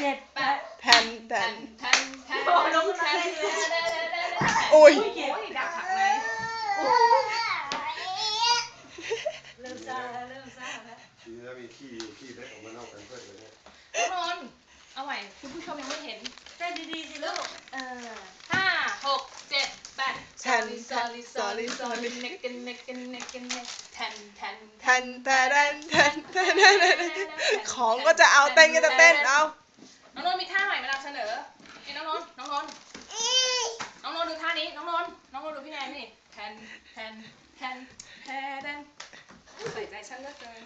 เจ็ดแปดแทนแทนแทนแทนโอ้ยลงมาเลยโอ้ยโอ้ยดักหักเลยเริ่มซ่าแล้วเริ่มซ่าแล้วทีนี้มีขี้ขี้เล็กออกมานอกกันเพื่อนเลยเนี่ยน้องนนท์เอาใหม่คุณผู้ชมยังไม่เห็นเต้นดีๆสิลูกเออห้าหกเจ็ดแปดแทน sorry sorry sorry sorry sorry เน็กกันเน็กกันเน็กกันเน็กแทนแทนแทนแทนแทนแทนแทนแทนของก็จะเอาเต้นก็จะเต้นเอา น้องนนท์มีท่าใหม่มานำเสนอนี่น้องนนท์น้องนนท์น้องนนท์ดูท่านี้ น้องนนท์น้องนนท์ดูพี่แนนนี่แทนแทนแทนแทนใส่ใจฉันเหลือเกิน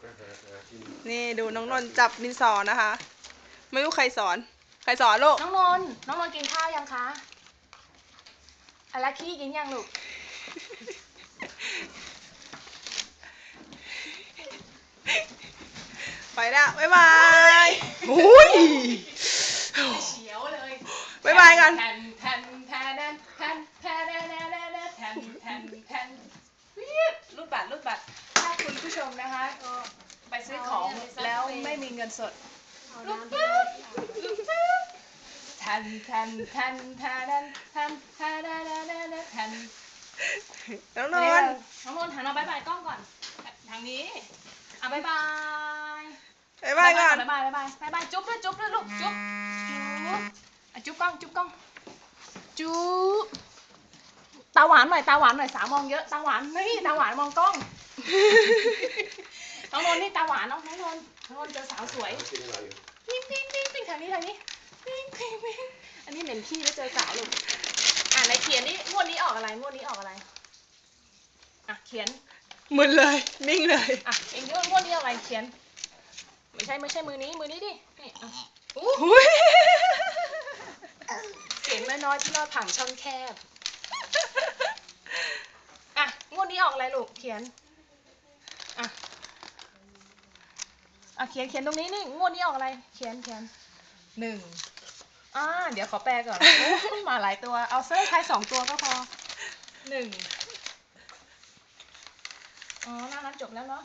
ก็หาหากินนี่ดูน้องนนท์จับดินสอนะคะ ไม่รู้ใครสอน ใครสอนลูกน้องนนท์น้องนนท์กินข้าวยังคะอะไรขี้กินยังลูกไปแล้วบ๊ายบาย อุ้ยเฉียวเลยบ๊ายบายกัน แทนแทนแทนแทนแทนแทนแทนแทนแทนแทนแทนวีดรูดบัตรรูดบัตรถ้าคุณผู้ชมนะคะก็ไปซื้อของแล้วไม่มีเงินสดรูดบัตรรูดบัตรแทนแทนแทนแทนแทนแทนแทนแทนแทนน้องนน้องนนท์ท์น้องนนท์หันมาบายบายกล้องก่อน ทางนี้อะบายบาย บ๊ายบายก่อนบายบายบายบายบายบายจุ๊บด้วยจุ๊บด้วยลูกจุ๊บจุ๊บอะจุ๊บกล้องจุ๊บกล้องจุ๊บตาหวานหน่อยตาหวานหน่อยสาวมองเยอะตาหวานนี่ตาหวานมองกล้อง น้องนนท์นี่ตาหวานน้องน้องนนท์น้องนนท์เจอสาวสวยหากินอะไรอยู่ปิ้งปิ้งปิ้งปิ้งทางนี้ทางนี้ปิ้งปิ้งปิ้งอันนี้เหม็นขี้แล้วเจอสาวลูกอะในเขียนนี่งวดนี้ออกอะไรงวดนี้ออกอะไรอะเขียนมึนเลยนิ่งเลยอะเองงวดงวดนี้ออกอะไรเขียน ไม่ใช่ไม่ใช่มือนี้มือนี้ดินี่อะอู้อุ้ยเสียงน้อยๆที่ลอดผ่านช่องแคบ อะงวดนี้ออกอะไรลูกเขียน อะอะเขียนเขียนตรงนี้นี่งวดนี้ออกอะไร เขียนเขียนหนึ่งอ่าเดี๋ยวขอแปลก่อนโอ้มาหลายตัว เอาเซอร์ใช้สองตัวก็พอหนึ่งอ๋อหน้านั้นจบแล้วเนาะ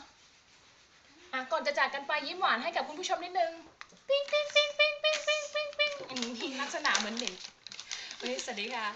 อะก่อนจะจากกันไปยิ้มหวานให้กับคุณผู้ชมนิดนึงปิ๊งปิ๊งปิ๊งปิ๊งปิ๊งปิ๊งปิ๊งปิ๊งอันนี้ลักษณะเหมือนหนิงวันนี้สวัสดีค่ะ